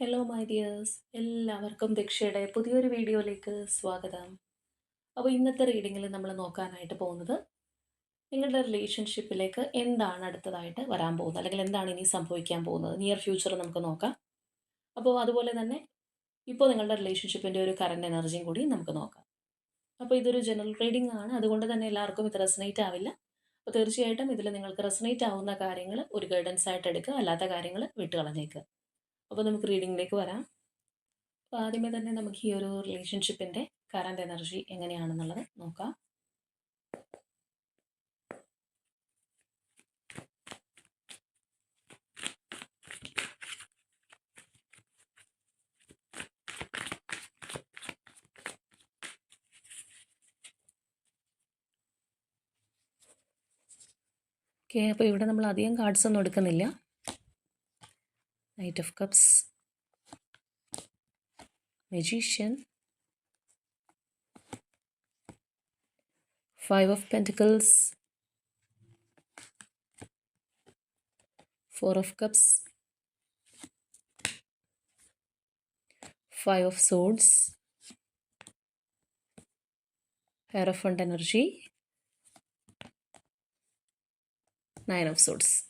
Hello my dears എല്ലാവർക്കും ദക്ഷയുടെ പുതിയൊരു വീഡിയോയിലേക്ക് സ്വാഗതം. അപ്പോൾ ഇന്നത്തെ റീഡിങ്ങിൽ നമ്മൾ നോക്കാനായിട്ട് പോകുന്നത് നിങ്ങളുടെ റിലേഷൻഷിപ്പിലേക്ക് എന്താണ് അടുത്തതായിട്ട് വരാൻ പോകുന്നത്? അല്ലെങ്കിൽ എന്താണ് ഇനി സംഭവിക്കാൻ പോകുന്നത്? നിയർ ഫ്യൂച്ചർ നമുക്ക് നോക്കാം. അപ്പോൾ അതുപോലെ തന്നെ ഇപ്പോൾ നിങ്ങളുടെ റിലേഷൻഷിപ്പിന്റെ ഒരു കറണ്ട് എനർജിയും കൂടി നമുക്ക് നോക്കാം. അപ്പോൾ ഇതൊരു ജനറൽ റീഡിംഗ് ആണ്. അതുകൊണ്ട് തന്നെ എല്ലാവർക്കും ഇത് റെസനേറ്റ് ആവില്ല. അപ്പോൾ തീർച്ചയായിട്ടും ഇതിൽ നിങ്ങൾക്ക് റെസനേറ്റ് ആവുന്ന കാര്യങ്ങൾ ഒരു ഗൈഡൻസ് ആയിട്ട് എടുക്കുക. അല്ലാത്ത കാര്യങ്ങൾ വിട്ടുകളഞ്ഞേക്കുക. അപ്പോൾ നമുക്ക് റീഡിങ്ങിലേക്ക് വരാം. അപ്പോൾ ആദ്യമേ തന്നെ നമുക്ക് ഈ ഒരു റിലേഷൻഷിപ്പിന്റെ കറണ്ട് എനർജി എങ്ങനെയാണെന്നുള്ളത് നോക്കാം. ഓക്കെ അപ്പോൾ ഇവിടെ നമ്മൾ അധികം കാർഡ്സ് ഒന്നും എടുക്കുന്നില്ല. Knight of Cups, Magician, Five of Pentacles, Four of Cups, Five of Swords, Hierophant energy, Nine of Swords.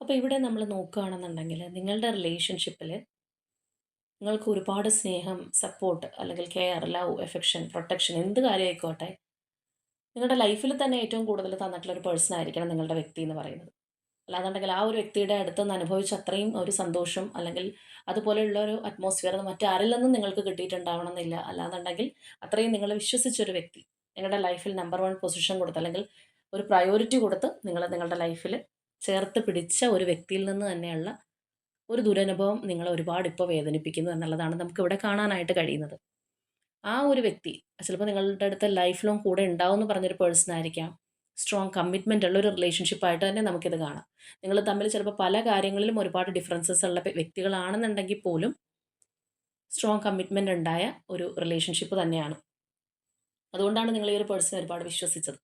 അപ്പോൾ ഇവിടെ നമ്മൾ നോക്കുകയാണെന്നുണ്ടെങ്കിൽ നിങ്ങളുടെ റിലേഷൻഷിപ്പിൽ നിങ്ങൾക്ക് ഒരുപാട് സ്നേഹം സപ്പോർട്ട് അല്ലെങ്കിൽ കെയർ ലവ് എഫെക്ഷൻ പ്രൊട്ടക്ഷൻ എന്ത് കാര്യമായിക്കോട്ടെ നിങ്ങളുടെ ലൈഫിൽ തന്നെ ഏറ്റവും കൂടുതൽ തന്നിട്ടുള്ള ഒരു പേഴ്സൺ ആയിരിക്കണം നിങ്ങളുടെ വ്യക്തി എന്ന് പറയുന്നത്. അല്ലാന്നുണ്ടെങ്കിൽ ആ ഒരു വ്യക്തിയുടെ അടുത്ത് നിന്ന് അനുഭവിച്ച അത്രയും ഒരു സന്തോഷം അല്ലെങ്കിൽ അതുപോലെയുള്ള ഒരു അറ്റ്മോസ്ഫിയർ മറ്റാരിൽ നിന്നും നിങ്ങൾക്ക് കിട്ടിയിട്ടുണ്ടാവണം എന്നില്ല അല്ലാന്നുണ്ടെങ്കിൽ അത്രയും നിങ്ങൾ വിശ്വസിച്ചൊരു വ്യക്തി നിങ്ങളുടെ ലൈഫിൽ നമ്പർ വൺ പൊസിഷൻ കൊടുത്ത് അല്ലെങ്കിൽ ഒരു പ്രയോറിറ്റി കൊടുത്ത് നിങ്ങൾ നിങ്ങളുടെ ലൈഫിൽ ചേർത്ത് പിടിച്ച ഒരു വ്യക്തിയിൽ നിന്ന് തന്നെയുള്ള ഒരു ദുരനുഭവം നിങ്ങളെ ഒരുപാട് ഇപ്പോൾ വേദനിപ്പിക്കുന്നു എന്നുള്ളതാണ് നമുക്കിവിടെ കാണാനായിട്ട് കഴിയുന്നത്. ആ ഒരു വ്യക്തി ചിലപ്പോൾ നിങ്ങളുടെ അടുത്ത് ലൈഫ് ലോങ് കൂടെ ഉണ്ടാവും എന്ന് പറഞ്ഞൊരു പേഴ്സൺ ആയിരിക്കാം. സ്ട്രോങ് കമ്മിറ്റ്മെന്റ് ഉള്ള ഒരു റിലേഷൻഷിപ്പായിട്ട് തന്നെ നമുക്കിത് കാണാം. നിങ്ങൾ തമ്മിൽ ചിലപ്പോൾ പല കാര്യങ്ങളിലും ഒരുപാട് ഡിഫറൻസസ് ഉള്ള വ്യക്തികളാണെന്നുണ്ടെങ്കിൽ പോലും സ്ട്രോങ് കമ്മിറ്റ്മെന്റ് ഉണ്ടായ ഒരു റിലേഷൻഷിപ്പ് തന്നെയാണ്. അതുകൊണ്ടാണ് നിങ്ങൾ ഈ ഒരു പേഴ്സണെ ഒരുപാട് വിശ്വസിച്ചത്.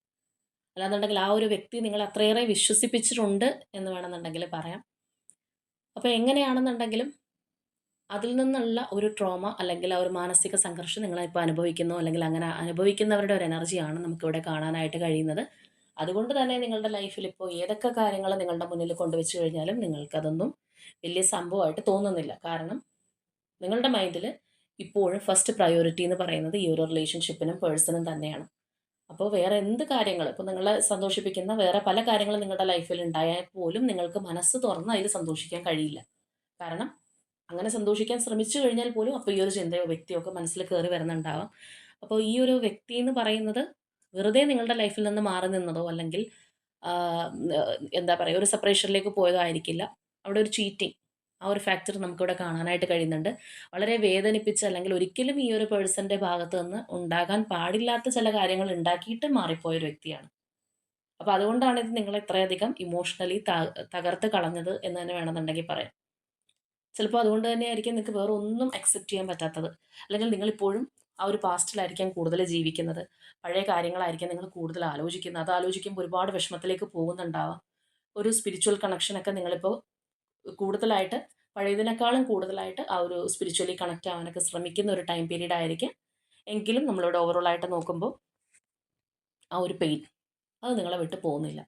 അല്ലാന്നുണ്ടെങ്കിൽ ആ ഒരു വ്യക്തി നിങ്ങൾ അത്രയേറെ വിശ്വസിപ്പിച്ചിട്ടുണ്ട് എന്ന് വേണമെന്നുണ്ടെങ്കിൽ പറയാം. അപ്പോൾ എങ്ങനെയാണെന്നുണ്ടെങ്കിലും അതിൽ നിന്നുള്ള ഒരു ട്രോമ അല്ലെങ്കിൽ ആ ഒരു മാനസിക സംഘർഷം നിങ്ങളിപ്പോൾ അനുഭവിക്കുന്നു അല്ലെങ്കിൽ അങ്ങനെ അനുഭവിക്കുന്നവരുടെ ഒരു എനർജിയാണ് നമുക്കിവിടെ കാണാനായിട്ട് കഴിയുന്നത്. അതുകൊണ്ട് തന്നെ നിങ്ങളുടെ ലൈഫിൽ ഇപ്പോൾ ഏതൊക്കെ കാര്യങ്ങൾ നിങ്ങളുടെ മുന്നിൽ കൊണ്ടുവച്ച് കഴിഞ്ഞാലും നിങ്ങൾക്കതൊന്നും വലിയ സംഭവമായിട്ട് തോന്നുന്നില്ല. കാരണം നിങ്ങളുടെ മൈൻഡിൽ ഇപ്പോഴും ഫസ്റ്റ് പ്രയോറിറ്റി എന്ന് പറയുന്നത് ഈ ഒരു റിലേഷൻഷിപ്പിനും പേഴ്സണും തന്നെയാണ്. അപ്പോൾ വേറെ എന്ത് കാര്യങ്ങൾ ഇപ്പോൾ നിങ്ങളെ സന്തോഷിപ്പിക്കുന്ന വേറെ പല കാര്യങ്ങളും നിങ്ങളുടെ ലൈഫിൽ ഉണ്ടായാൽ പോലും നിങ്ങൾക്ക് മനസ്സ് തുറന്ന് അതിൽ സന്തോഷിക്കാൻ കഴിയില്ല. കാരണം അങ്ങനെ സന്തോഷിക്കാൻ ശ്രമിച്ചു കഴിഞ്ഞാൽ പോലും അപ്പോൾ ഈ ഒരു ചിന്തയോ വ്യക്തിയോ ഒക്കെ മനസ്സിൽ കയറി വരുന്നുണ്ടാവാം. അപ്പോൾ ഈ ഒരു വ്യക്തി എന്ന് പറയുന്നത് വെറുതെ നിങ്ങളുടെ ലൈഫിൽ നിന്ന് മാറി നിന്നതോ അല്ലെങ്കിൽ എന്താ പറയുക ഒരു സെപ്പറേഷനിലേക്ക് പോയതോ ആയിരിക്കില്ല. അവിടെ ഒരു ചീറ്റിംഗ് ആ ഒരു ഫാക്ടർ നമുക്കിവിടെ കാണാനായിട്ട് കഴിയുന്നുണ്ട്. വളരെ വേദനിപ്പിച്ച് അല്ലെങ്കിൽ ഒരിക്കലും ഈ ഒരു പേഴ്സന്റെ ഭാഗത്ത് നിന്ന് ഉണ്ടാകാൻ പാടില്ലാത്ത ചില കാര്യങ്ങൾ ഉണ്ടാക്കിയിട്ട് മാറിപ്പോയ ഒരു വ്യക്തിയാണ്. അപ്പോൾ അതുകൊണ്ടാണ് ഇത് നിങ്ങളെ ഇത്രയധികം ഇമോഷണലി തകർത്ത് കളഞ്ഞത് എന്ന് തന്നെ വേണമെന്നുണ്ടെങ്കിൽ പറയാം. ചിലപ്പോൾ അതുകൊണ്ട് തന്നെ ആയിരിക്കും നിങ്ങൾക്ക് വേറെ ഒന്നും അക്സെപ്റ്റ് ചെയ്യാൻ പറ്റാത്തത്. അല്ലെങ്കിൽ നിങ്ങളിപ്പോഴും ആ ഒരു പാസ്റ്റിലായിരിക്കാം കൂടുതൽ ജീവിക്കുന്നത്. പഴയ കാര്യങ്ങളായിരിക്കാം നിങ്ങൾ കൂടുതൽ ആലോചിക്കുന്നത്. അത് ആലോചിക്കുമ്പോൾ ഒരുപാട് വിഷമത്തിലേക്ക് പോകുന്നുണ്ടാവാം. ഒരു സ്പിരിച്വൽ കണക്ഷനൊക്കെ നിങ്ങളിപ്പോൾ കൂടുതലായിട്ട് പഴയതിനേക്കാളും കൂടുതലായിട്ട് ആ ഒരു സ്പിരിച്വലി കണക്റ്റ് ആവാനൊക്കെ ശ്രമിക്കുന്ന ഒരു ടൈം പീരീഡ് ആയിരിക്കും. എങ്കിലും നമ്മളിവിടെ ഓവറോൾ ആയിട്ട് നോക്കുമ്പോൾ ആ ഒരു പെയിൻ അത് നിങ്ങളെ വിട്ടു പോകുന്നില്ല.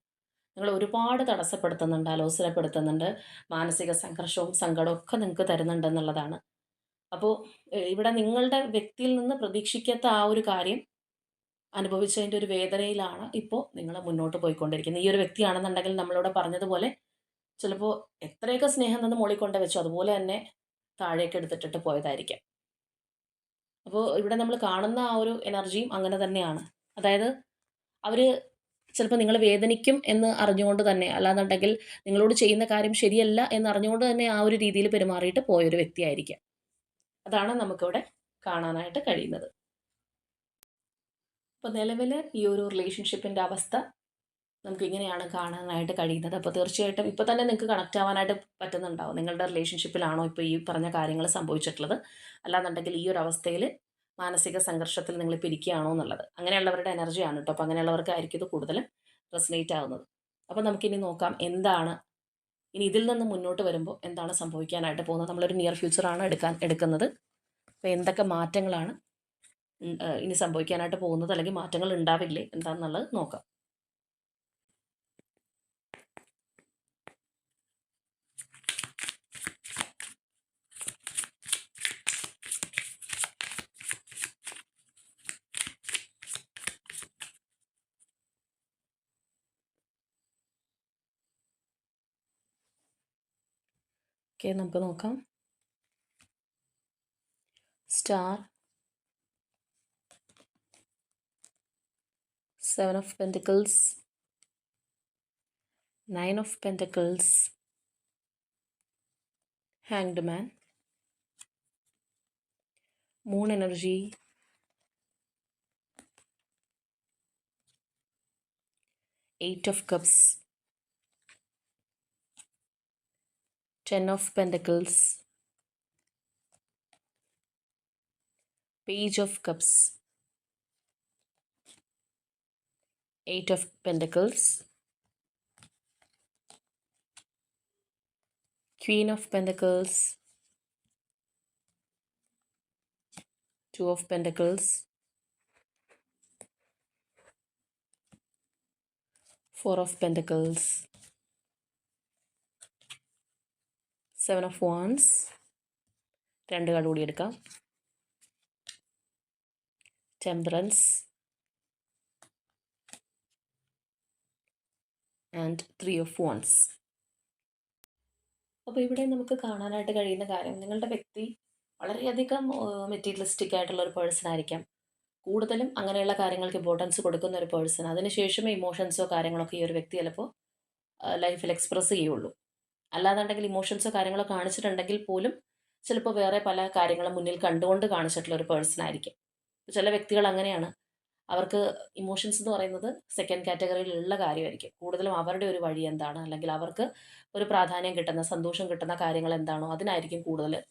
നിങ്ങൾ ഒരുപാട് തടസ്സപ്പെടുത്തുന്നുണ്ട് അലോസരപ്പെടുത്തുന്നുണ്ട് മാനസിക സംഘർഷവും സങ്കടവും ഒക്കെ നിങ്ങൾക്ക് തരുന്നുണ്ടെന്നുള്ളതാണ് അപ്പോൾ ഇവിടെ നിങ്ങളുടെ വ്യക്തിയിൽ നിന്ന് പ്രതീക്ഷിക്കാത്ത ആ ഒരു കാര്യം അനുഭവിച്ചതിന്റെ ഒരു വേദനയിലാണ് ഇപ്പോൾ നിങ്ങൾ മുന്നോട്ട് പോയിക്കൊണ്ടിരിക്കുന്നത്. ഈ ഒരു വ്യക്തിയാണെന്നുണ്ടെങ്കിൽ നമ്മളോട് പറഞ്ഞതുപോലെ ചിലപ്പോൾ എത്രയൊക്കെ സ്നേഹം നിന്ന് മുകളിൽ കൊണ്ട് വെച്ചോ അതുപോലെ തന്നെ താഴേക്ക് എടുത്തിട്ടിട്ട് പോയതായിരിക്കാം. അപ്പോൾ ഇവിടെ നമ്മൾ കാണുന്ന ആ ഒരു എനർജിയും അങ്ങനെ തന്നെയാണ്. അതായത് അവർ ചിലപ്പോൾ നിങ്ങൾ വേദനിക്കും എന്ന് അറിഞ്ഞുകൊണ്ട് തന്നെ അല്ലാന്നുണ്ടെങ്കിൽ നിങ്ങളോട് ചെയ്യുന്ന കാര്യം ശരിയല്ല എന്ന് അറിഞ്ഞുകൊണ്ട് തന്നെ ആ ഒരു രീതിയിൽ പെരുമാറിയിട്ട് പോയൊരു വ്യക്തിയായിരിക്കാം. അതാണ് നമുക്കിവിടെ കാണാനായിട്ട് കഴിയുന്നത്. അപ്പോൾ നിലവിൽ ഈ ഒരു റിലേഷൻഷിപ്പിന്റെ അവസ്ഥ നമുക്ക് ഇങ്ങനെയാണ് കാണാനായിട്ട് കഴിയുന്നത്. അപ്പോൾ തീർച്ചയായിട്ടും ഇപ്പോൾ തന്നെ നിങ്ങൾക്ക് കണക്റ്റ് ആവാനായിട്ട് പറ്റുന്നുണ്ടാവും. നിങ്ങളുടെ റിലേഷൻഷിപ്പിലാണോ ഇപ്പോൾ ഈ പറഞ്ഞ കാര്യങ്ങൾ സംഭവിച്ചിട്ടുള്ളത്. അല്ലാന്നുണ്ടെങ്കിൽ ഈ ഒരു അവസ്ഥയിൽ മാനസിക സംഘർഷത്തിൽ നിങ്ങൾ പിരിക്കുകയാണോ എന്നുള്ളത്. അങ്ങനെയുള്ളവരുടെ എനർജിയാണ് കേട്ടോ. അപ്പോൾ അങ്ങനെയുള്ളവർക്കായിരിക്കും ഇത് കൂടുതലും റെസനേറ്റ് ആവുന്നത്. അപ്പോൾ നമുക്കിനി നോക്കാം എന്താണ് ഇനി ഇതിൽ നിന്ന് മുന്നോട്ട് വരുമ്പോൾ എന്താണ് സംഭവിക്കാനായിട്ട് പോകുന്നത്. നമ്മളൊരു നിയർ ഫ്യൂച്ചറാണ് എടുക്കാൻ എടുക്കുന്നത്. അപ്പോൾ എന്തൊക്കെ മാറ്റങ്ങളാണ് ഇനി സംഭവിക്കാനായിട്ട് പോകുന്നത് അല്ലെങ്കിൽ മാറ്റങ്ങൾ ഉണ്ടാവില്ലേ എന്താണെന്നുള്ളത് നോക്കാം. ഓക്കെ നമുക്ക് നോക്കാം star seven of pentacles nine of pentacles hanged man moon energy eight of cups Ten of Pentacles, Page of Cups, Eight of Pentacles, Queen of Pentacles, Two of Pentacles, Four of Pentacles, seven of wands രണ്ട് card കൂടി എടുക്കാം. Temperance and three of wands അപ്പോൾ ഇവിടെ നമുക്ക് കാണാനായിട്ട് കഴിയുന്ന കാര്യം നിങ്ങളുടെ വ്യക്തി വളരെയധികം മെറ്റീരിയലിസ്റ്റിക് ആയിട്ടുള്ള ഒരു പേഴ്സൺ ആയിരിക്കാം. കൂടുതലും അങ്ങനെയുള്ള കാര്യങ്ങൾക്ക് ഇമ്പോർട്ടൻസ് കൊടുക്കുന്ന ഒരു പേഴ്സൺ അതിനുശേഷമേ ഇമോഷൻസോ കാര്യങ്ങളൊക്കെ ഈ ഒരു വ്യക്തി ചിലപ്പോൾ ലൈഫിൽ എക്സ്പ്രസ് ചെയ്യുള്ളൂ. അല്ലാന്നുണ്ടെങ്കിൽ ഇമോഷൻസോ കാര്യങ്ങളോ കാണിച്ചിട്ടുണ്ടെങ്കിൽ പോലും ചിലപ്പോൾ വേറെ പല കാര്യങ്ങളും മുന്നിൽ കണ്ടുകൊണ്ട് കാണിച്ചിട്ടുള്ള ഒരു പേഴ്സൺ ആയിരിക്കും. ചില വ്യക്തികൾ അങ്ങനെയാണ്. അവർക്ക് ഇമോഷൻസ് എന്ന് പറയുന്നത് സെക്കൻഡ് കാറ്റഗറിയിലുള്ള കാര്യമായിരിക്കും. കൂടുതലും അവരുടെ ഒരു വഴി എന്താണ്? അല്ലെങ്കിൽ അവർക്ക് ഒരു പ്രാധാന്യം കിട്ടുന്ന സന്തോഷം കിട്ടുന്ന കാര്യങ്ങൾ എന്താണോ അതിനായിരിക്കും കൂടുതൽ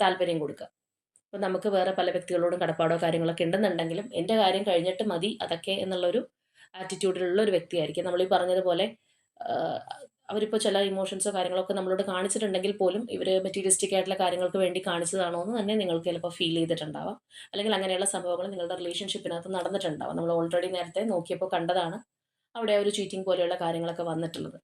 താല്പര്യം കൊടുക്കുക. അപ്പം നമുക്ക് വേറെ പല വ്യക്തികളോടും കടപ്പാടോ കാര്യങ്ങളൊക്കെ ഉണ്ടെന്നുണ്ടെങ്കിലും എന്റെ കാര്യം കഴിഞ്ഞിട്ട് മതി അതൊക്കെ എന്നുള്ളൊരു ആറ്റിറ്റ്യൂഡിലുള്ള ഒരു വ്യക്തിയായിരിക്കും. നമ്മൾ ഈ പറഞ്ഞതുപോലെ അവരിപ്പോൾ ചില ഇമോഷൻസോ കാര്യങ്ങളൊക്കെ നമ്മളോട് കാണിച്ചിട്ടുണ്ടെങ്കിൽ പോലും ഇവർ മെറ്റീരിയലിസ്റ്റിക് ആയിട്ടുള്ള കാര്യങ്ങൾക്ക് വേണ്ടി കാണിച്ചതാണോ എന്ന് തന്നെ നിങ്ങൾക്ക് ചിലപ്പോൾ ഫീൽ ചെയ്തിട്ടുണ്ടാവാം. അല്ലെങ്കിൽ അങ്ങനെയുള്ള സംഭവങ്ങൾ നിങ്ങളുടെ റിലേഷൻഷിപ്പിനകത്ത് നടന്നിട്ടുണ്ടാവാം. നമ്മൾ ഓൾറെഡി നേരത്തെ നോക്കിയപ്പോൾ കണ്ടതാണ് അവിടെ ഒരു ചീറ്റിംഗ് പോലെയുള്ള കാര്യങ്ങളൊക്കെ വന്നിട്ടുള്ളത്.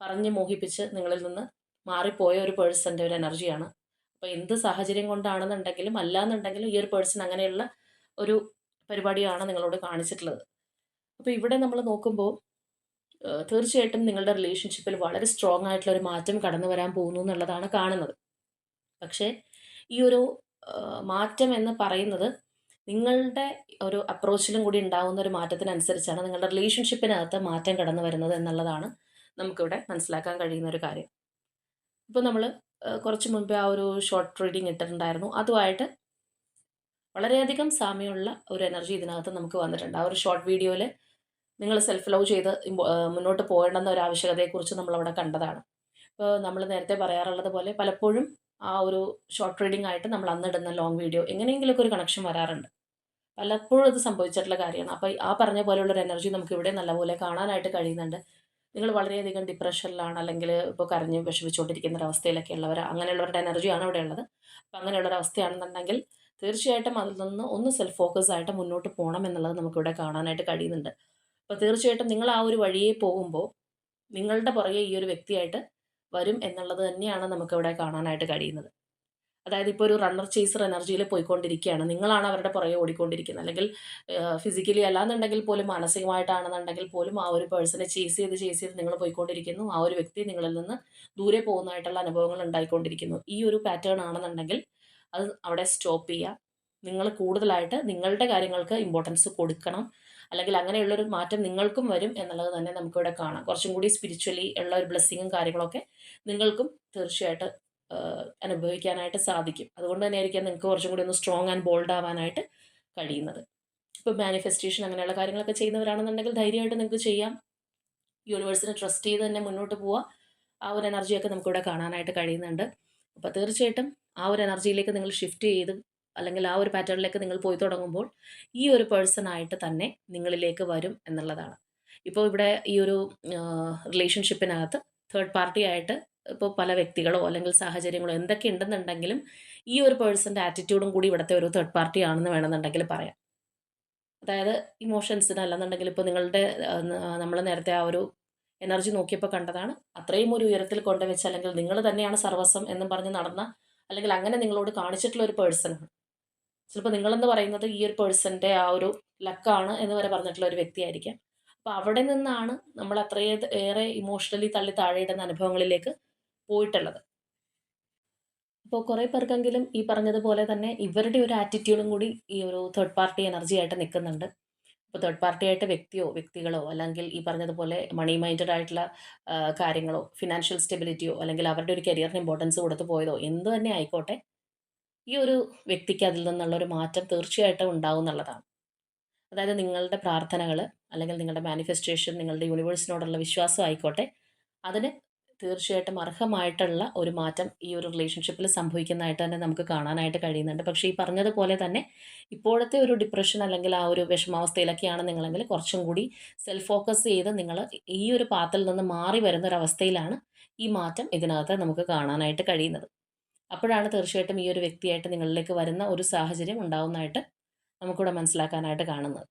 പറഞ്ഞ് മോഹിപ്പിച്ച് നിങ്ങളിൽ നിന്ന് മാറിപ്പോയ ഒരു പേഴ്സന്റെ ഒരു എനർജിയാണ് അപ്പോൾ എന്ത് സാഹചര്യം കൊണ്ടാണെന്നുണ്ടെങ്കിലും അല്ലാന്നുണ്ടെങ്കിലും ഈ ഒരു പേഴ്സൺ അങ്ങനെയുള്ള ഒരു പരിപാടിയാണ് നിങ്ങളോട് കാണിച്ചിട്ടുള്ളത്. അപ്പോൾ ഇവിടെ നമ്മൾ നോക്കുമ്പോൾ തീർച്ചയായിട്ടും നിങ്ങളുടെ റിലേഷൻഷിപ്പിൽ വളരെ സ്ട്രോങ് ആയിട്ടുള്ള ഒരു മാറ്റം കടന്നു വരാൻ പോകുന്നു എന്നുള്ളതാണ് കാണുന്നത്. പക്ഷേ ഈ ഒരു മാറ്റം എന്ന് പറയുന്നത് നിങ്ങളുടെ ഒരു അപ്രോച്ചിലും കൂടി ഉണ്ടാകുന്ന ഒരു മാറ്റത്തിനനുസരിച്ചാണ് നിങ്ങളുടെ റിലേഷൻഷിപ്പിനകത്ത് മാറ്റം കടന്നു വരുന്നത് എന്നുള്ളതാണ് നമുക്കിവിടെ മനസ്സിലാക്കാൻ കഴിയുന്ന ഒരു കാര്യം. ഇപ്പോൾ നമ്മൾ കുറച്ച് മുൻപേ ആ ഒരു ഷോർട്ട് റീഡിങ് ഇട്ടിട്ടുണ്ടായിരുന്നു. അതുമായിട്ട് വളരെയധികം സാമ്യമുള്ള ഒരു എനർജി ഇതിനകത്ത് നമുക്ക് വന്നിട്ടുണ്ട്. ആ ഒരു ഷോർട്ട് വീഡിയോയിൽ നിങ്ങൾ സെൽഫ് ലവ് ചെയ്ത് മുന്നോട്ട് പോകേണ്ടെന്ന ഒരു ആവശ്യകതയെക്കുറിച്ച് നമ്മളവിടെ കണ്ടതാണ്. ഇപ്പോൾ നമ്മൾ നേരത്തെ പറയാറുള്ളത് പോലെ പലപ്പോഴും ആ ഒരു ഷോർട്ട് റീഡിംഗ് ആയിട്ട് നമ്മൾ അന്നിടുന്ന ലോങ് വീഡിയോ എങ്ങനെയെങ്കിലുമൊക്കെ ഒരു കണക്ഷൻ വരാറുണ്ട്. പലപ്പോഴും അത് സംഭവിച്ചിട്ടുള്ള കാര്യമാണ്. അപ്പോൾ ആ പറഞ്ഞ പോലെയുള്ള ഒരു എനർജി നമുക്ക് ഇവിടെ നല്ലപോലെ കാണാനായിട്ട് കഴിയുന്നുണ്ട്. നിങ്ങൾ വളരെയധികം ഡിപ്രഷനിലാണ് അല്ലെങ്കിൽ ഇപ്പോൾ കരഞ്ഞ് വിഷമിച്ചുകൊണ്ടിരിക്കുന്ന ഒരവസ്ഥയിലൊക്കെ ഉള്ളവർ അങ്ങനെയുള്ളവരുടെ എനർജിയാണ് ഇവിടെ ഉള്ളത്. അപ്പോൾ അങ്ങനെയുള്ള അവസ്ഥയാണെന്നുണ്ടെങ്കിൽ തീർച്ചയായിട്ടും അതിൽ നിന്ന് ഒന്ന് സെൽഫ് ഫോക്കസ് ആയിട്ട് മുന്നോട്ട് പോകണം എന്നുള്ളത് നമുക്കിവിടെ കാണാനായിട്ട് കഴിയുന്നുണ്ട്. അപ്പോൾ തീർച്ചയായിട്ടും നിങ്ങൾ ആ ഒരു വഴിയെ പോകുമ്പോൾ നിങ്ങളുടെ പുറകെ ഈ ഒരു വ്യക്തിയായിട്ട് വരും എന്നുള്ളത് തന്നെയാണ് നമുക്കിവിടെ കാണാനായിട്ട് കഴിയുന്നത്. അതായത് ഇപ്പോൾ ഒരു റണ്ണർ ചേസർ എനർജിയിൽ പോയിക്കൊണ്ടിരിക്കുകയാണ്. നിങ്ങളാണ് അവരുടെ പുറകെ ഓടിക്കൊണ്ടിരിക്കുന്നത്. അല്ലെങ്കിൽ ഫിസിക്കലി അല്ലാന്നുണ്ടെങ്കിൽ പോലും മാനസികമായിട്ടാണെന്നുണ്ടെങ്കിൽ പോലും ആ ഒരു പേഴ്സണെ ചേസ് ചെയ്ത് ചേസ് ചെയ്ത് നിങ്ങൾ പോയിക്കൊണ്ടിരിക്കുന്നു. ആ ഒരു വ്യക്തി നിങ്ങളിൽ നിന്ന് ദൂരെ പോകുന്നതായിട്ടുള്ള അനുഭവങ്ങൾ ഉണ്ടായിക്കൊണ്ടിരിക്കുന്നു. ഈ ഒരു പാറ്റേൺ ആണെന്നുണ്ടെങ്കിൽ അത് അവിടെ സ്റ്റോപ്പ് ചെയ്യുക. നിങ്ങൾ കൂടുതലായിട്ട് നിങ്ങളുടെ കാര്യങ്ങൾക്ക് ഇമ്പോർട്ടൻസ് കൊടുക്കണം. അല്ലെങ്കിൽ അങ്ങനെയുള്ളൊരു മാറ്റം നിങ്ങൾക്കും വരും എന്നുള്ളത് തന്നെ നമുക്കിവിടെ കാണാം. കുറച്ചും കൂടി സ്പിരിച്വലി ഉള്ള ഒരു ബ്ലെസ്സിങ്ങും കാര്യങ്ങളൊക്കെ നിങ്ങൾക്കും തീർച്ചയായിട്ട് അനുഭവിക്കാനായിട്ട് സാധിക്കും. അതുകൊണ്ട് തന്നെ ആയിരിക്കാം നിങ്ങൾക്ക് കുറച്ചും കൂടി ഒന്ന് സ്ട്രോങ് ആൻഡ് ബോൾഡ് ആവാനായിട്ട് കഴിയുന്നത്. ഇപ്പോൾ മാനിഫെസ്റ്റേഷൻ അങ്ങനെയുള്ള കാര്യങ്ങളൊക്കെ ചെയ്യുന്നവരാണെന്നുണ്ടെങ്കിൽ ധൈര്യമായിട്ട് നിങ്ങൾക്ക് ചെയ്യാം. യൂണിവേഴ്സിനെ ട്രസ്റ്റ് ചെയ്ത് തന്നെ മുന്നോട്ട് പോവുക ആ ഒരു എനർജിയൊക്കെ നമുക്കിവിടെ കാണാനായിട്ട് കഴിയുന്നുണ്ട്. അപ്പോൾ തീർച്ചയായിട്ടും ആ ഒരു എനർജിയിലേക്ക് നിങ്ങൾ ഷിഫ്റ്റ് ചെയ്ത് അല്ലെങ്കിൽ ആ ഒരു പാറ്റേണിലേക്ക് നിങ്ങൾ പോയി തുടങ്ങുമ്പോൾ ഈ ഒരു പേഴ്സൺ ആയിട്ട് തന്നെ നിങ്ങളിലേക്ക് വരും എന്നുള്ളതാണ്. ഇപ്പോൾ ഇവിടെ ഈ ഒരു റിലേഷൻഷിപ്പിനകത്ത് തേർഡ് പാർട്ടി ആയിട്ട് ഇപ്പോൾ പല വ്യക്തികളോ അല്ലെങ്കിൽ സാഹചര്യങ്ങളോ എന്തൊക്കെ ഉണ്ടെന്നുണ്ടെങ്കിലും ഈ ഒരു പേഴ്സന്റെ ആറ്റിറ്റ്യൂഡും കൂടി ഇവിടുത്തെ ഒരു തേർഡ് പാർട്ടി ആണെന്ന് വേണമെന്നുണ്ടെങ്കിൽ പറയാം. അതായത് ഇമോഷൻസിന് അല്ലെന്നുണ്ടെങ്കിൽ ഇപ്പോൾ നിങ്ങളുടെ നമ്മൾ നേരത്തെ ആ ഒരു എനർജി നോക്കിയപ്പോൾ കണ്ടതാണ്. അത്രയും ഒരു ഉയരത്തിൽ കൊണ്ടുവച്ച് അല്ലെങ്കിൽ നിങ്ങൾ തന്നെയാണ് സർവസ്വം എന്നും പറഞ്ഞ് നടന്ന അല്ലെങ്കിൽ അങ്ങനെ നിങ്ങളോട് കാണിച്ചിട്ടുള്ള ഒരു പേഴ്സണാണ് ചിലപ്പോൾ നിങ്ങളെന്ന് പറയുന്നത് ഈ ഒരു പേഴ്സന്റെ ആ ഒരു ലക്കാണ് എന്ന് വരെ പറഞ്ഞിട്ടുള്ള ഒരു വ്യക്തിയായിരിക്കാം. അപ്പോൾ അവിടെ നിന്നാണ് നമ്മൾ അത്രയേ ഏറെ ഇമോഷണലി തള്ളി താഴെയിടുന്ന അനുഭവങ്ങളിലേക്ക് പോയിട്ടുള്ളത്. അപ്പോൾ കുറേ പേർക്കെങ്കിലും ഈ പറഞ്ഞതുപോലെ തന്നെ ഇവരുടെ ഒരു ആറ്റിറ്റ്യൂഡും കൂടി ഈ ഒരു തേർഡ് പാർട്ടി എനർജി ആയിട്ട് നിൽക്കുന്നുണ്ട്. ഇപ്പോൾ തേർഡ് പാർട്ടി ആയിട്ട് വ്യക്തിയോ വ്യക്തികളോ അല്ലെങ്കിൽ ഈ പറഞ്ഞതുപോലെ മണി മൈൻഡഡ് ആയിട്ടുള്ള കാര്യങ്ങളോ ഫിനാൻഷ്യൽ സ്റ്റെബിലിറ്റിയോ അല്ലെങ്കിൽ അവരുടെ ഒരു കരിയറിന് ഇമ്പോർട്ടൻസ് കൊടുത്തു പോയതോ എന്ത് തന്നെ ആയിക്കോട്ടെ ഈ ഒരു വ്യക്തിക്ക് അതിൽ നിന്നുള്ള ഒരു മാറ്റം തീർച്ചയായിട്ടും ഉണ്ടാവും എന്നുള്ളതാണ്. അതായത് നിങ്ങളുടെ പ്രാർത്ഥനകൾ അല്ലെങ്കിൽ നിങ്ങളുടെ മാനിഫെസ്റ്റേഷൻ നിങ്ങളുടെ യൂണിവേഴ്സിനോടുള്ള വിശ്വാസം ആയിക്കോട്ടെ അതിന് തീർച്ചയായിട്ടും അർഹമായിട്ടുള്ള ഒരു മാറ്റം ഈ ഒരു റിലേഷൻഷിപ്പിൽ സംഭവിക്കുന്നതായിട്ട് തന്നെ നമുക്ക് കാണാനായിട്ട് കഴിയുന്നുണ്ട്. പക്ഷേ ഈ പറഞ്ഞതുപോലെ തന്നെ ഇപ്പോഴത്തെ ഒരു ഡിപ്രഷൻ അല്ലെങ്കിൽ ആ ഒരു വിഷമാവസ്ഥയിലൊക്കെയാണ് നിങ്ങളെങ്കിൽ കുറച്ചും കൂടി സെൽഫ് ഫോക്കസ് ചെയ്ത് നിങ്ങൾ ഈ ഒരു പാത്തിൽ നിന്ന് മാറി വരുന്ന ഒരു അവസ്ഥയിലാണ് ഈ മാറ്റം ഇതിനകത്ത് നമുക്ക് കാണാനായിട്ട് കഴിയുന്നത്. അപ്പോഴാണ് തീർച്ചയായിട്ടും ഈ ഒരു വ്യക്തിയായിട്ട് നിങ്ങളിലേക്ക് വരുന്ന ഒരു സാഹചര്യം ഉണ്ടാവുന്നതായിട്ട് നമുക്കിവിടെ മനസ്സിലാക്കാനായിട്ട് കാണുന്നത്.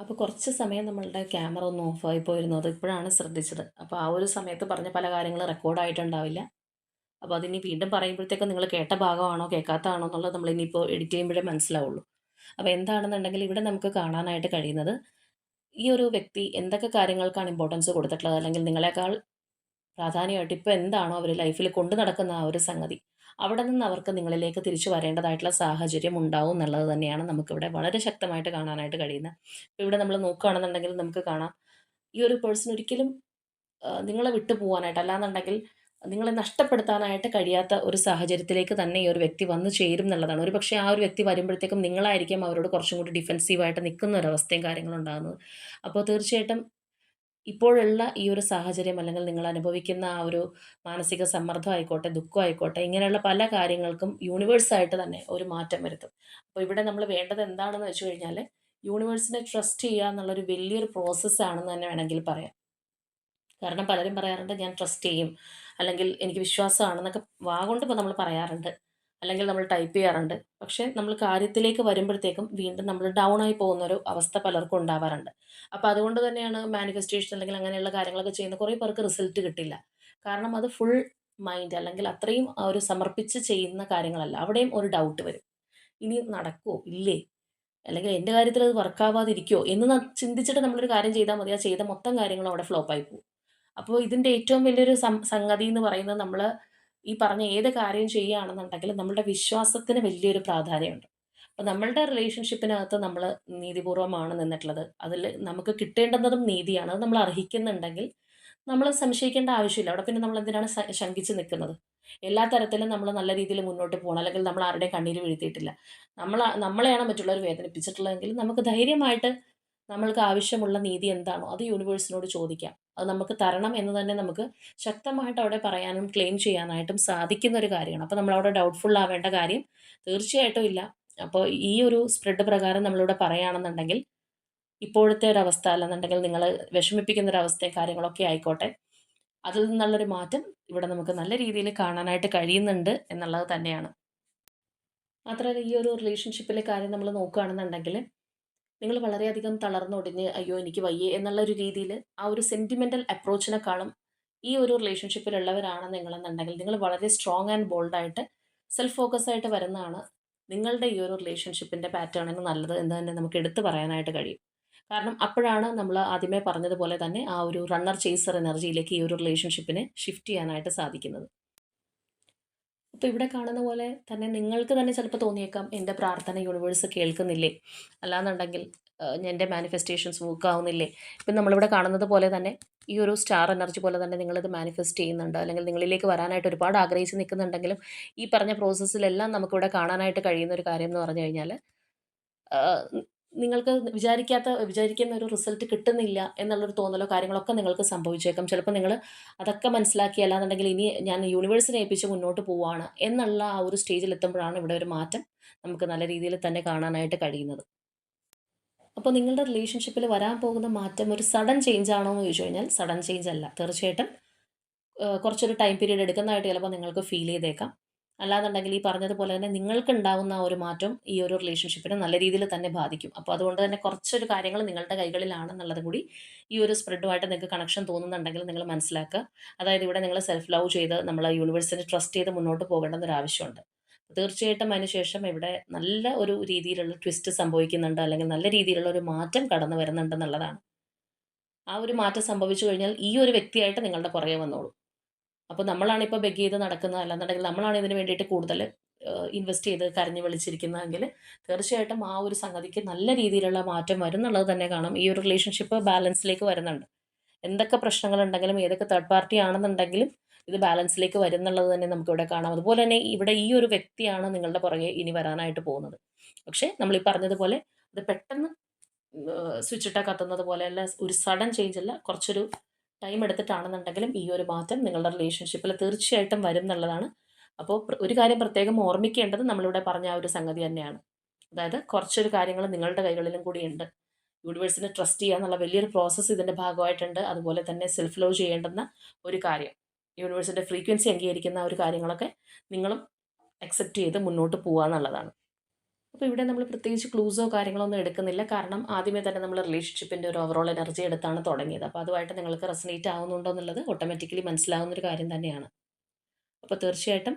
അപ്പോൾ കുറച്ച് സമയം നമ്മളുടെ ക്യാമറ ഒന്ന് ഓഫായി പോയിരുന്നു. അത് ഇപ്പോഴാണ് ശ്രദ്ധിച്ചത്. അപ്പോൾ ആ ഒരു സമയത്ത് പറഞ്ഞ പല കാര്യങ്ങളും റെക്കോർഡായിട്ടുണ്ടാവില്ല അപ്പോൾ അതിനി വീണ്ടും പറയുമ്പോഴത്തേക്കും നിങ്ങൾ കേട്ട ഭാഗമാണോ കേൾക്കാത്തതാണോ എന്നുള്ളത് നമ്മൾ ഇനിയിപ്പോൾ എഡിറ്റ് ചെയ്യുമ്പോഴേ മനസ്സിലാവുള്ളൂ. അപ്പോൾ എന്താണെന്നുണ്ടെങ്കിൽ ഇവിടെ നമുക്ക് കാണാനായിട്ട് കഴിയുന്നത് ഈ ഒരു വ്യക്തി എന്തൊക്കെ കാര്യങ്ങൾക്കാണ് ഇമ്പോർട്ടൻസ് കൊടുത്തിട്ടുള്ളത്? അല്ലെങ്കിൽ നിങ്ങളെക്കാൾ പ്രാധാന്യമായിട്ട് ഇപ്പോൾ എന്താണോ അവർ ലൈഫിൽ കൊണ്ടു നടക്കുന്ന ആ ഒരു സംഗതി. അവിടെ നിന്ന് അവർക്ക് നിങ്ങളിലേക്ക് തിരിച്ചു വരേണ്ടതായിട്ടുള്ള സാഹചര്യം ഉണ്ടാവും എന്നുള്ളത് തന്നെയാണ് നമുക്കിവിടെ വളരെ ശക്തമായിട്ട് കാണാനായിട്ട് കഴിയുന്നത്. ഇപ്പോൾ ഇവിടെ നമ്മൾ നോക്കുകയാണെന്നുണ്ടെങ്കിൽ നമുക്ക് കാണാം ഈ ഒരു പേഴ്സൺ ഒരിക്കലും നിങ്ങളെ വിട്ടു പോകാനായിട്ട് അല്ലാന്നുണ്ടെങ്കിൽ നിങ്ങളെ നഷ്ടപ്പെടുത്താനായിട്ട് കഴിയാത്ത ഒരു സാഹചര്യത്തിലേക്ക് തന്നെ ഈ ഒരു വ്യക്തി വന്നു ചേരും എന്നുള്ളതാണ്. ഒരു പക്ഷേ ആ ഒരു വ്യക്തി വരുമ്പോഴത്തേക്കും നിങ്ങളായിരിക്കും അവരോട് കുറച്ചും കൂടി ഡിഫെൻസീവായിട്ട് നിൽക്കുന്ന ഒരു അവസ്ഥയും കാര്യങ്ങളും ഉണ്ടാകുന്നത്. അപ്പോൾ തീർച്ചയായിട്ടും ഇപ്പോഴുള്ള ഈ ഒരു സാഹചര്യം അല്ലെങ്കിൽ നിങ്ങൾ അനുഭവിക്കുന്ന ആ ഒരു മാനസിക സമ്മർദ്ദം ആയിക്കോട്ടെ ദുഃഖം ആയിക്കോട്ടെ ഇങ്ങനെയുള്ള പല കാര്യങ്ങൾക്കും യൂണിവേഴ്സായിട്ട് തന്നെ ഒരു മാറ്റം വരുത്തും. അപ്പോൾ ഇവിടെ നമ്മൾ വേണ്ടത് എന്താണെന്ന് വെച്ച് കഴിഞ്ഞാൽ യൂണിവേഴ്സിനെ ട്രസ്റ്റ് ചെയ്യുക എന്നുള്ളൊരു വലിയൊരു പ്രോസസ്സാണെന്ന് തന്നെ വേണമെങ്കിൽ പറയാം. കാരണം പലരും പറയാറുണ്ട് ഞാൻ ട്രസ്റ്റ് ചെയ്യും അല്ലെങ്കിൽ എനിക്ക് വിശ്വാസമാണെന്നൊക്കെ വാഗൊണ്ടിപ്പോൾ നമ്മൾ പറയാറുണ്ട്. അല്ലെങ്കിൽ നമ്മൾ ടൈപ്പ് ചെയ്യാറുണ്ട്. പക്ഷേ നമ്മൾ കാര്യത്തിലേക്ക് വരുമ്പോഴത്തേക്കും വീണ്ടും നമ്മൾ ഡൗൺ ആയി പോകുന്ന ഒരു അവസ്ഥ പലർക്കും ഉണ്ടാവാറുണ്ട്. അപ്പോൾ അതുകൊണ്ട് തന്നെയാണ് മാനിഫെസ്റ്റേഷൻ അല്ലെങ്കിൽ അങ്ങനെയുള്ള കാര്യങ്ങളൊക്കെ ചെയ്യുന്ന കുറേ പേർക്ക് റിസൾട്ട് കിട്ടില്ല. കാരണം അത് ഫുൾ മൈൻഡ് അല്ലെങ്കിൽ അത്രയും ഒരു സമർപ്പിച്ച് ചെയ്യുന്ന കാര്യങ്ങളല്ല. അവിടെയും ഒരു ഡൗട്ട് വരും. ഇനി നടക്കുമോ ഇല്ലേ? അല്ലെങ്കിൽ എന്റെ കാര്യത്തിൽ അത് വർക്കാവാതിരിക്കുമോ എന്ന് ചിന്തിച്ചിട്ട് നമ്മളൊരു കാര്യം ചെയ്താൽ മതി. ആ ചെയ്ത മൊത്തം കാര്യങ്ങളും അവിടെ ഫ്ലോപ്പായി പോകും. അപ്പോൾ ഇതിന്റെ ഏറ്റവും വലിയൊരു സംഗതി എന്ന് പറയുന്നത് നമ്മൾ ഈ പറഞ്ഞ ഏത് കാര്യം ചെയ്യുകയാണെന്നുണ്ടെങ്കിലും നമ്മളുടെ വിശ്വാസത്തിന് വലിയൊരു പ്രാധാന്യമുണ്ട്. അപ്പോൾ നമ്മളുടെ റിലേഷൻഷിപ്പിനകത്ത് നമ്മൾ നീതിപൂർവമാണ് നിന്നിട്ടുള്ളത്. അതിൽ നമുക്ക് കിട്ടേണ്ടുന്നതും നീതിയാണ്. അത് നമ്മൾ അർഹിക്കുന്നുണ്ടെങ്കിൽ നമ്മൾ സംശയിക്കേണ്ട ആവശ്യമില്ല. അവിടെ പിന്നെ നമ്മൾ എന്തിനാണ് ശങ്കിച്ച് നിൽക്കുന്നത്? എല്ലാ തരത്തിലും നമ്മൾ നല്ല രീതിയിൽ മുന്നോട്ട് പോകണം. അല്ലെങ്കിൽ നമ്മൾ ആരുടെയും കണ്ണീര് വീഴ്ത്തിയിട്ടില്ല. നമ്മൾ നമ്മളെയാണ് മറ്റുള്ളവർ വേദനിപ്പിച്ചിട്ടുള്ളതെങ്കിൽ നമുക്ക് ധൈര്യമായിട്ട് നമ്മൾക്ക് ആവശ്യമുള്ള നീതി എന്താണോ അത് യൂണിവേഴ്സിനോട് ചോദിക്കാം. അത് നമുക്ക് തരണം എന്ന് തന്നെ നമുക്ക് ശക്തമായിട്ട് അവിടെ പറയാനും ക്ലെയിം ചെയ്യാനായിട്ടും സാധിക്കുന്ന ഒരു കാര്യമാണ്. അപ്പോൾ നമ്മളവിടെ ഡൗട്ട്ഫുൾ ആവേണ്ട കാര്യം തീർച്ചയായിട്ടും ഇല്ല. അപ്പോൾ ഈ ഒരു സ്പ്രെഡ് പ്രകാരം നമ്മളിവിടെ പറയുകയാണെന്നുണ്ടെങ്കിൽ ഇപ്പോഴത്തെ ഒരു അവസ്ഥ അല്ലെന്നുണ്ടെങ്കിൽ നിങ്ങൾ വിഷമിപ്പിക്കുന്ന ഒരു അവസ്ഥയും കാര്യങ്ങളൊക്കെ ആയിക്കോട്ടെ. അതിൽ നിന്നുള്ളൊരു മാറ്റം ഇവിടെ നമുക്ക് നല്ല രീതിയിൽ കാണാനായിട്ട് കഴിയുന്നുണ്ട് എന്നുള്ളത് തന്നെയാണ്. മാത്രമല്ല ഈ ഒരു റിലേഷൻഷിപ്പിലെ കാര്യം നമ്മൾ നോക്കുകയാണെന്നുണ്ടെങ്കിൽ നിങ്ങൾ വളരെയധികം തളർന്നൊടിഞ്ഞ് അയ്യോ എനിക്ക് വയ്യേ എന്നുള്ള ഒരു രീതിയിൽ ആ ഒരു സെന്റിമെന്റൽ അപ്രോച്ചിനെക്കാളും ഈ ഒരു റിലേഷൻഷിപ്പിലുള്ളവരാണ് നിങ്ങളെന്നുണ്ടെങ്കിൽ നിങ്ങൾ വളരെ സ്ട്രോങ് ആൻഡ് ബോൾഡായിട്ട് സെൽഫ് ഫോക്കസ് ആയിട്ട് വരുന്നതാണ് നിങ്ങളുടെ ഈ ഒരു റിലേഷൻഷിപ്പിന്റെ പാറ്റേണിന് നല്ലത് എന്ന് തന്നെ നമുക്ക് എടുത്തു പറയാനായിട്ട് കഴിയും. കാരണം അപ്പോഴാണ് നമ്മൾ ആദ്യമേ പറഞ്ഞതുപോലെ തന്നെ ആ ഒരു റണ്ണർ ചേസർ എനർജിയിലേക്ക് ഈ ഒരു റിലേഷൻഷിപ്പിനെ ഷിഫ്റ്റ് ചെയ്യാനായിട്ട് സാധിക്കുന്നത്. അപ്പോൾ ഇവിടെ കാണുന്ന പോലെ തന്നെ നിങ്ങൾക്ക് തന്നെ ചിലപ്പോൾ തോന്നിയേക്കാം എന്റെ പ്രാർത്ഥന യൂണിവേഴ്സ് കേൾക്കുന്നില്ലേ? അല്ലാന്നുണ്ടെങ്കിൽ എന്റെ മാനിഫെസ്റ്റേഷൻസ് വർക്ക് ആവുന്നില്ലേ ഇപ്പം നമ്മളിവിടെ കാണുന്നത് പോലെ തന്നെ ഈ ഒരു സ്റ്റാർ എനർജി പോലെ തന്നെ നിങ്ങളിത് മാനിഫെസ്റ്റ് ചെയ്യുന്നുണ്ട്. അല്ലെങ്കിൽ നിങ്ങളിലേക്ക് വരാനായിട്ട് ഒരുപാട് ആഗ്രഹിച്ച് നിൽക്കുന്നുണ്ടെങ്കിലും ഈ പറഞ്ഞ പ്രോസസ്സിലെല്ലാം നമുക്കിവിടെ കാണാനായിട്ട് കഴിയുന്ന ഒരു കാര്യം എന്ന് പറഞ്ഞു കഴിഞ്ഞാൽ നിങ്ങൾക്ക് വിചാരിക്കാത്ത വിചാരിക്കുന്ന ഒരു റിസൾട്ട് കിട്ടുന്നില്ല എന്നുള്ളൊരു തോന്നലോ കാര്യങ്ങളൊക്കെ നിങ്ങൾക്ക് സംഭവിച്ചേക്കാം. ചിലപ്പോൾ നിങ്ങൾ അതൊക്കെ മനസ്സിലാക്കി അല്ലാന്നുണ്ടെങ്കിൽ ഇനി ഞാൻ യൂണിവേഴ്സിനെ ഏൽപ്പിച്ച് മുന്നോട്ട് പോവുകയാണ് എന്നുള്ള ആ ഒരു സ്റ്റേജിൽ എത്തുമ്പോഴാണ് ഇവിടെ ഒരു മാറ്റം നമുക്ക് നല്ല രീതിയിൽ തന്നെ കാണാനായിട്ട് കഴിയുന്നത്. അപ്പോൾ നിങ്ങളുടെ റിലേഷൻഷിപ്പിൽ വരാൻ പോകുന്ന മാറ്റം ഒരു സഡൻ ചേഞ്ച് ആണോ എന്ന് ചോദിച്ചു കഴിഞ്ഞാൽ സഡൻ ചേഞ്ച് അല്ല. തീർച്ചയായിട്ടും കുറച്ചൊരു ടൈം പീരീഡ് എടുക്കുന്നതായിട്ട് ചിലപ്പോൾ നിങ്ങൾക്ക് ഫീൽ ചെയ്തേക്കാം. അല്ലാന്നുണ്ടെങ്കിൽ ഈ പറഞ്ഞതുപോലെ തന്നെ നിങ്ങൾക്ക് ഉണ്ടാവുന്ന ആ ഒരു മാറ്റം ഈ ഒരു റിലേഷൻഷിപ്പിനെ നല്ല രീതിയിൽ തന്നെ ബാധിക്കും. അപ്പോൾ അതുകൊണ്ട് തന്നെ കുറച്ചൊരു കാര്യങ്ങൾ നിങ്ങളുടെ കൈകളിലാണെന്നുള്ളത് കൂടി ഈ ഒരു സ്പ്രെഡുമായിട്ട് നിങ്ങൾക്ക് കണക്ഷൻ തോന്നുന്നുണ്ടെങ്കിൽ നിങ്ങൾ മനസ്സിലാക്കുക. അതായത് ഇവിടെ നിങ്ങൾ സെൽഫ് ലവ് ചെയ്ത് നമ്മൾ യൂണിവേഴ്സിനെ ട്രസ്റ്റ് ചെയ്ത് മുന്നോട്ട് പോകേണ്ട ഒരു ആവശ്യമുണ്ട്. തീർച്ചയായിട്ടും അതിനുശേഷം ഇവിടെ നല്ല ഒരു രീതിയിലുള്ള ട്വിസ്റ്റ് സംഭവിക്കുന്നുണ്ട് അല്ലെങ്കിൽ നല്ല രീതിയിലുള്ള ഒരു മാറ്റം കടന്നു വരുന്നുണ്ട് എന്നുള്ളതാണ്. ആ ഒരു മാറ്റം സംഭവിച്ചു കഴിഞ്ഞാൽ ഈ ഒരു വ്യക്തിയായിട്ട് നിങ്ങളുടെ പുറകെ വന്നോളൂ. അപ്പോൾ നമ്മളാണ് ഇപ്പോൾ ബെഗ് ചെയ്ത് നടക്കുന്നത്. അല്ലാന്നുണ്ടെങ്കിൽ നമ്മളാണ് ഇതിന് വേണ്ടിയിട്ട് കൂടുതൽ ഇൻവെസ്റ്റ് ചെയ്ത് കരഞ്ഞു വിളിച്ചിരിക്കുന്നതെങ്കിൽ തീർച്ചയായിട്ടും ആ ഒരു സംഗതിക്ക് നല്ല രീതിയിലുള്ള മാറ്റം വരും എന്നുള്ളത് തന്നെ കാണാം. ഈ ഒരു റിലേഷൻഷിപ്പ് ബാലൻസിലേക്ക് വരുന്നുണ്ട്. എന്തൊക്കെ പ്രശ്നങ്ങളുണ്ടെങ്കിലും ഏതൊക്കെ തേർഡ് പാർട്ടി ആണെന്നുണ്ടെങ്കിലും ഇത് ബാലൻസിലേക്ക് വരുന്നുള്ളത് തന്നെ നമുക്കിവിടെ കാണാം. അതുപോലെ തന്നെ ഇവിടെ ഈ ഒരു വ്യക്തിയാണ് നിങ്ങളുടെ പുറകെ ഇനി വരാനായിട്ട് പോകുന്നത്. പക്ഷേ നമ്മൾ ഈ പറഞ്ഞതുപോലെ അത് പെട്ടെന്ന് സ്വിച്ച് ഇട്ടാൽ കത്തുന്നത് പോലെയല്ല ഒരു സഡൻ ചേഞ്ച് അല്ല കുറച്ചൊരു ടൈം എടുത്തിട്ടാണെന്നുണ്ടെങ്കിലും ഈ ഒരു മാറ്റം നിങ്ങളുടെ റിലേഷൻഷിപ്പിൽ തീർച്ചയായിട്ടും വരും എന്നുള്ളതാണ്. അപ്പോൾ ഒരു കാര്യം പ്രത്യേകം ഓർമ്മിക്കേണ്ടത് നമ്മളിവിടെ പറഞ്ഞ ആ ഒരു സംഗതി തന്നെയാണ്. അതായത് കുറച്ചൊരു കാര്യങ്ങൾ നിങ്ങളുടെ കൈകളിലും കൂടിയുണ്ട് യൂണിവേഴ്സിനെ ട്രസ്റ്റ് ചെയ്യുക എന്നുള്ള വലിയൊരു പ്രോസസ്സ് ഇതിന്റെ ഭാഗമായിട്ടുണ്ട്. അതുപോലെ തന്നെ സെൽഫ് ലവ് ചെയ്യേണ്ടുന്ന ഒരു കാര്യം. യൂണിവേഴ്സിന്റെ ഫ്രീക്വൻസി അംഗീകരിക്കുന്ന ഒരു കാര്യങ്ങളൊക്കെ നിങ്ങളും അക്സെപ്റ്റ് ചെയ്ത് മുന്നോട്ട് പോകുക എന്നുള്ളതാണ്. അപ്പോൾ ഇവിടെ നമ്മൾ പ്രത്യേകിച്ച് ക്ലൂസോ കാര്യങ്ങളോ ഒന്നും എടുക്കുന്നില്ല. കാരണം ആദ്യമേ തന്നെ നമ്മൾ റിലേഷൻഷിപ്പിന്റെ ഒരു ഓവറോൾ എനർജി എടുത്താണ് തുടങ്ങിയത്. അപ്പോൾ അതുമായിട്ട് നിങ്ങൾക്ക് റെസനേറ്റ് ആവുന്നുണ്ടോ എന്നുള്ളത് ഓട്ടോമാറ്റിക്കലി മനസ്സിലാവുന്ന ഒരു കാര്യം തന്നെയാണ്. അപ്പോൾ തീർച്ചയായിട്ടും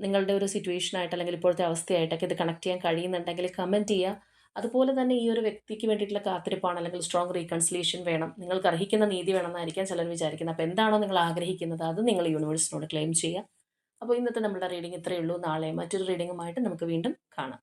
നിങ്ങളുടെ ഒരു സിറ്റുവേഷനായിട്ട് അല്ലെങ്കിൽ ഇപ്പോഴത്തെ അവസ്ഥയായിട്ടൊക്കെ ഇത് കണക്ട് ചെയ്യാൻ കഴിയുന്നുണ്ടെങ്കിൽ കമന്റ് ചെയ്യുക. അതുപോലെ തന്നെ ഈ ഒരു വ്യക്തിക്ക് വേണ്ടിയിട്ടുള്ള കാത്തിരിപ്പാണ് അല്ലെങ്കിൽ സ്ട്രോങ് റീകൺസിലേഷൻ വേണം. നിങ്ങൾക്ക് അർഹിക്കുന്ന നീതി വേണമെന്നായിരിക്കാം ചിലർ വിചാരിക്കുന്നത്. അപ്പോൾ എന്താണോ നിങ്ങൾ ആഗ്രഹിക്കുന്നത് അത് നിങ്ങൾ യൂണിവേഴ്സിനോട് ക്ലെയിം ചെയ്യുക. അപ്പോൾ ഇന്നത്തെ നമ്മുടെ റീഡിംഗ് ഇത്രയേ ഉള്ളൂ. നാളെ മറ്റൊരു റീഡിങ്ങുമായിട്ട് നമുക്ക് വീണ്ടും കാണാം.